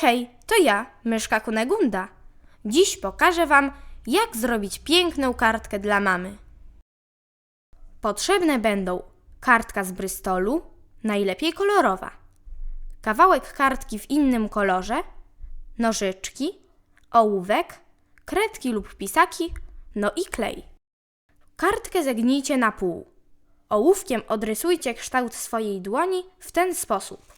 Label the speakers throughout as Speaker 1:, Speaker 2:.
Speaker 1: hej, to ja, myszka Kunegunda. Dziś pokażę Wam, jak zrobić piękną kartkę dla mamy. Potrzebne będą kartka z Bristolu, najlepiej kolorowa, kawałek kartki w innym kolorze, nożyczki, ołówek, kredki lub pisaki, no i klej. Kartkę zegnijcie na pół. Ołówkiem odrysujcie kształt swojej dłoni w ten sposób.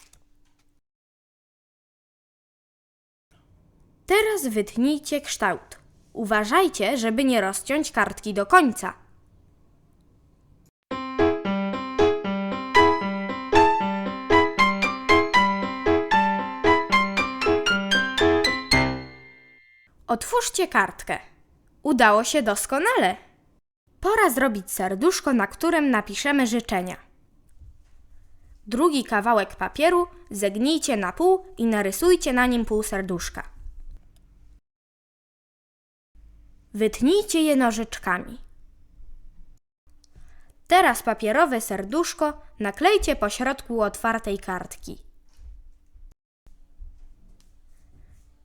Speaker 1: Teraz wytnijcie kształt. Uważajcie, żeby nie rozciąć kartki do końca. Otwórzcie kartkę. Udało się doskonale. Pora zrobić serduszko, na którym napiszemy życzenia. Drugi kawałek papieru zegnijcie na pół i narysujcie na nim pół serduszka. Wytnijcie je nożyczkami. Teraz papierowe serduszko naklejcie po środku otwartej kartki.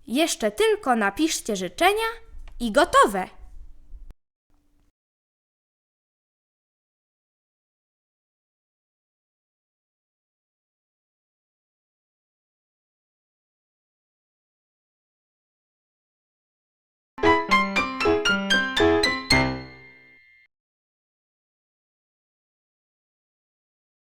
Speaker 1: Jeszcze tylko napiszcie życzenia i gotowe!